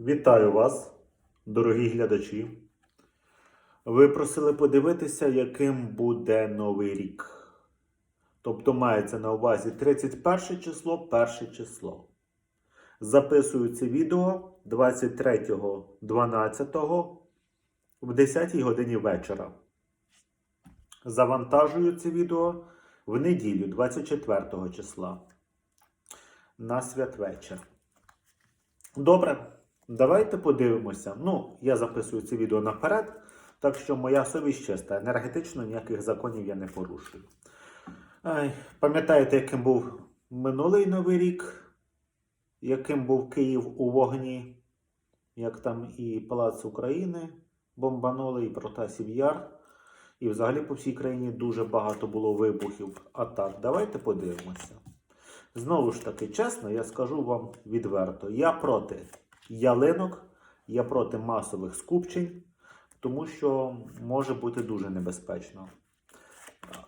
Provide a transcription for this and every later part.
Вітаю вас, дорогі глядачі. Ви просили подивитися, яким буде новий рік. Тобто мається на увазі 31 число, 1 число. Записую це відео 23.12 в 10 годині вечора. Завантажую це відео в неділю 24 числа на святвечір. Добре, давайте подивимося. Ну, я записую це відео наперед, так що моя совість чиста. Енергетично ніяких законів я не порушую. Ай, пам'ятаєте, яким був минулий новий рік, яким був Київ у вогні, як там і Палац України бомбанули, і Протасів Яр. І взагалі по всій країні дуже багато було вибухів. А так, давайте подивимося. Знову ж таки, чесно, я скажу вам відверто: я проти ялинок, я проти масових скупчень, тому що може бути дуже небезпечно.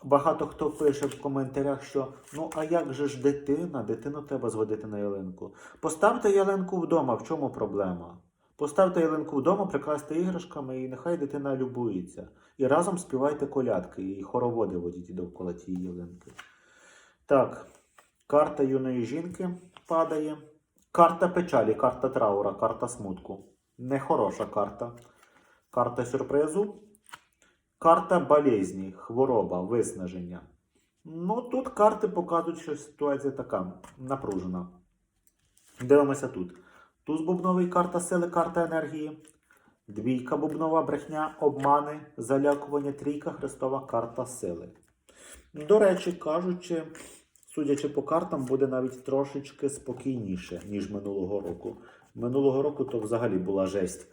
Багато хто пише в коментарях, що ну а як же ж дитина? Дитину треба зводити на ялинку. Поставте ялинку вдома, в чому проблема? Поставте ялинку вдома, прикрасьте іграшками, і нехай дитина любується. І разом співайте колядки, і хороводи водіть довкола тієї ялинки. Так, карта юної жінки падає. Карта печалі, карта траура, карта смутку. Нехороша карта. Карта сюрпризу. Карта болезні, хвороба, виснаження. Ну, тут карти показують, що ситуація така напружена. Дивимося тут. Туз бубновий карта сили, карта енергії. Двійка бубнова брехня, обмани, залякування, трійка хрестова карта сили. До речі, кажучи, судячи по картам, буде навіть трошечки спокійніше, ніж минулого року. Минулого року то взагалі була жесть.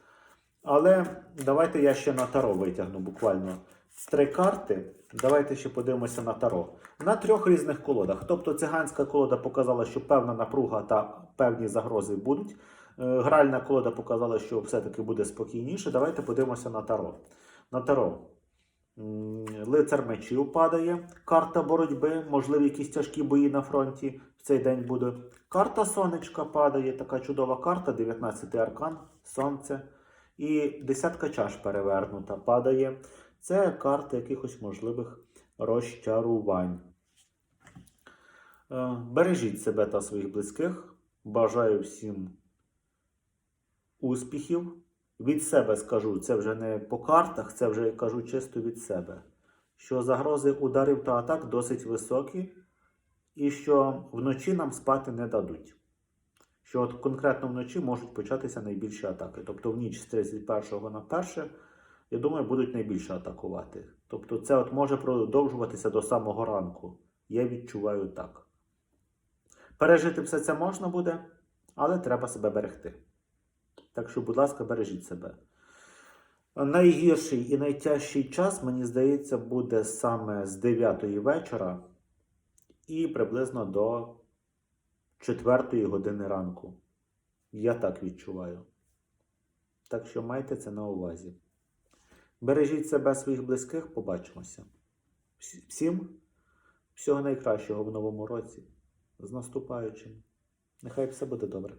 Але давайте я ще на таро витягну буквально з три карти. Давайте ще подивимося на таро. На трьох різних колодах. Тобто циганська колода показала, що певна напруга та певні загрози будуть. Е, Гральна колода показала, що все-таки буде спокійніше. Давайте подивимося на таро. На таро. Лицар мечів падає, карта боротьби, можливі якісь тяжкі бої на фронті в цей день буде. Карта сонечка падає, така чудова карта, 19 аркан, сонце. І десятка чаш перевернута падає. Це карта якихось можливих розчарувань. Е, Бережіть себе та своїх близьких. Бажаю всім успіхів. Від себе скажу, це вже не по картах, це вже я кажу чисто від себе. Що загрози ударів та атак досить високі, і що вночі нам спати не дадуть. Що от конкретно вночі можуть початися найбільші атаки. Тобто в ніч з 31 на 1, я думаю, будуть найбільше атакувати. Тобто це от може продовжуватися до самого ранку. Я відчуваю так. Пережити все це можна буде, але треба себе берегти. Так що, будь ласка, бережіть себе. Найгірший і найтяжчий час, мені здається, буде саме з 9 вечора і приблизно до 4 години ранку. Я так відчуваю. Так що майте це на увазі. Бережіть себе, своїх близьких, побачимося. Всім всього найкращого в новому році. З наступаючим. Нехай все буде добре.